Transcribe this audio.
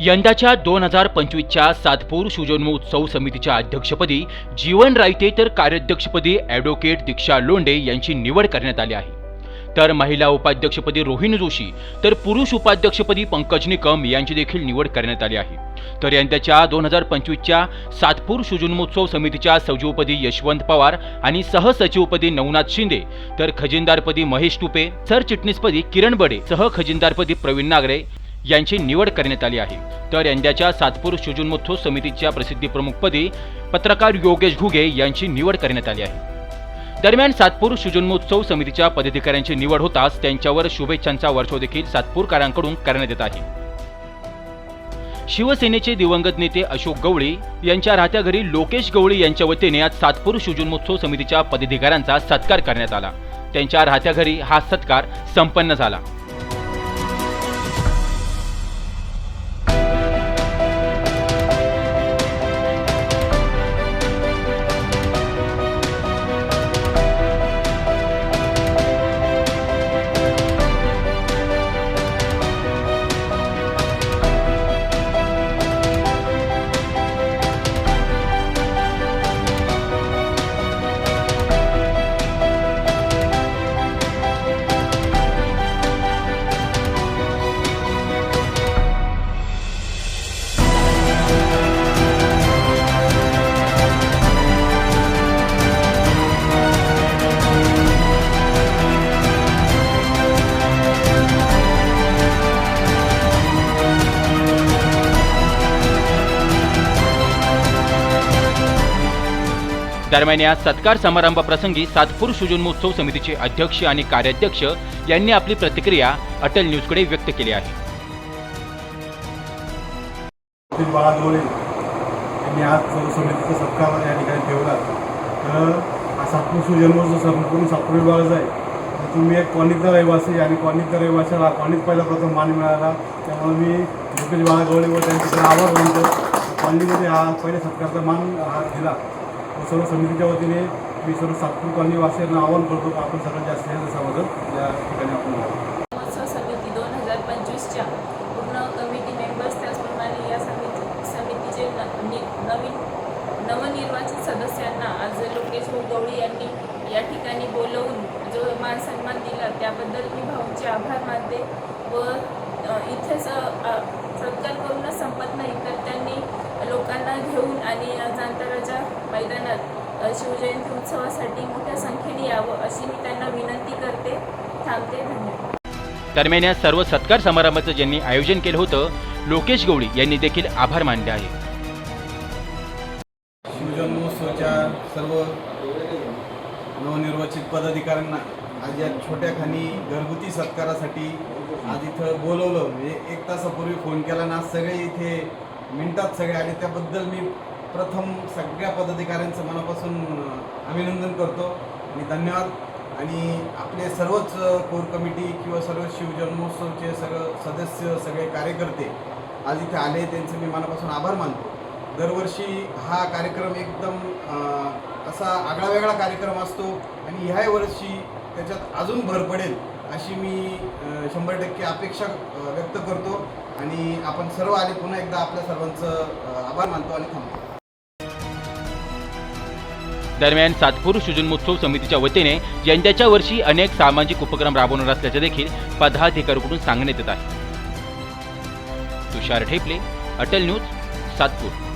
यंदाच्या दोन हजार पंचवीसच्या सातपूर शिवजन्मोत्सव समितीच्या अध्यक्षपदी जीवन रायते तर कार्याध्यक्षपदी ॲडव्होकेट दीक्षा लोंडे यांची निवड करण्यात आली आहे. तर महिला उपाध्यक्षपदी रोहिणी जोशी तर पुरुष उपाध्यक्षपदी पंकज निकम यांची देखील निवड करण्यात आली आहे. तर यंदाच्या दोन हजार पंचवीसच्या सातपूर सुजन्मोत्सव समितीच्या सचिवपदी यशवंत पवार आणि सहसचिवपदी नवनाथ शिंदे तर खजिनदारपदी महेश टुपे सरचिटणीसपदी किरण बडे सह खजिनदारपदी प्रवीण नागरे यांची निवड करण्यात आली आहे. तर यंदाच्या सातपूर शिवजन्मोत्सव समितीच्या प्रसिद्धीप्रमुखपदी पत्रकार योगेश घुगे यांची निवड करण्यात आली आहे. दरम्यान सातपूर शिवजन्मोत्सव समितीच्या पदाधिकाऱ्यांची निवड होताच त्यांच्यावर शुभेच्छांचा वर्षाव देखील सातपूरकरांकडून करण्यात येत आहे. शिवसेनेचे दिवंगत नेते अशोक गवळी यांच्या राहत्या घरी लोकेश गवळी यांच्या वतीने आज सातपूर शिवजन्मोत्सव समितीच्या पदाधिकाऱ्यांचा सत्कार करण्यात आला. त्यांच्या राहत्या घरी हा सत्कार संपन्न झाला. दरम्यान या सत्कार समारंभाप्रसंगी सातपूर सुजन्मोत्सव समितीचे अध्यक्ष आणि कार्याध्यक्ष यांनी आपली प्रतिक्रिया अटल न्यूजकडे व्यक्त केली आहे. यांनी आज समितीचा सत्कार या ठिकाणी ठेवला तर सातपूर शिवजन्मोत्सव संपूर्ण सातपूर विभागाचा आहे. तुम्ही एक कॉनिकचा रहिवासी आणि कॉनिकच्या रहिवाशाला कॉनिक पहिला प्रथम मान मिळाला. त्यामुळे मी लोकेश बाळागवळे व त्यांचे आभार मानतो. कॉलनीमध्ये हा पहिले सत्कारचा मान हा दिला. सर्व समितीच्या वतीने मी सर्व सातपूर कॉलनी वासियांना आवाहन करतो की आपण सर्वात जास्त समाजात या ठिकाणी आपण महोत्सव समिती दोन हजार पंचवीसच्या पूर्ण कमिटी मेंबर्स त्याचप्रमाणे या समिती समितीचे नवीन नवनिर्वाचित सदस्यांना आज लोकेश गवळी यांनी या ठिकाणी बोलवून जो मान सन्मान दिला त्याबद्दल मी भाऊंचे आभार मानते व इथेच सत्कार करूनच संपत नाही तर त्यांनी लोकांना घेऊन आणि अ, जांताराच्या मैदानात शिवजयंती उत्सवासाठी मोठ्या संख्येने यावं अशी मी त्यांना विनंती करते. थांबते धन्यवाद. दरम्यान या सर्व सत्कार समारंभाचं ज्यांनी आयोजन केलं होतं लोकेश गवळी यांनी देखील आभार मानले आहे शिवजन्मोत्सवाच्या सर्व नवनिर्वाचित पदाधिकाऱ्यांना आज या छोट्या खानी घरगुती सत्कारासाठी आज इथं बोलवलं. म्हणजे एक तासापूर्वी फोन केला ना सगळे इथे मिनिटात सगळे आले. त्याबद्दल मी प्रथम सगळ्या पदाधिकाऱ्यांचं मनापासून अभिनंदन करतो आणि धन्यवाद. आणि आपले सर्वच कोर कमिटी किंवा सर्व शिवजन्मोत्सवचे सगळं सदस्य सगळे कार्यकर्ते आज इथे आले त्यांचे मी मनापासून आभार मानतो. दरवर्षी हा कार्यक्रम एकदम असा आगळा वेगळा कार्यक्रम असतो आणि ह्या वर्षी त्याच्यात अजून भर पडेल अशी मी शंभर टक्के अपेक्षा व्यक्त करतो. आणि आपण सर्व आले पुन्हा एकदा आपल्या सर्वांचं आभार मानतो आणि थांबतो. दरम्यान सातपूर सृजनमोत्सव समितीच्या वतीने यंदाच्या वर्षी अनेक सामाजिक उपक्रम राबवणार असल्याचे देखील पदाधिकाऱ्यांकडून सांगण्यात येत आहे. तुषार ठेपले अटल न्यूज सातपूर.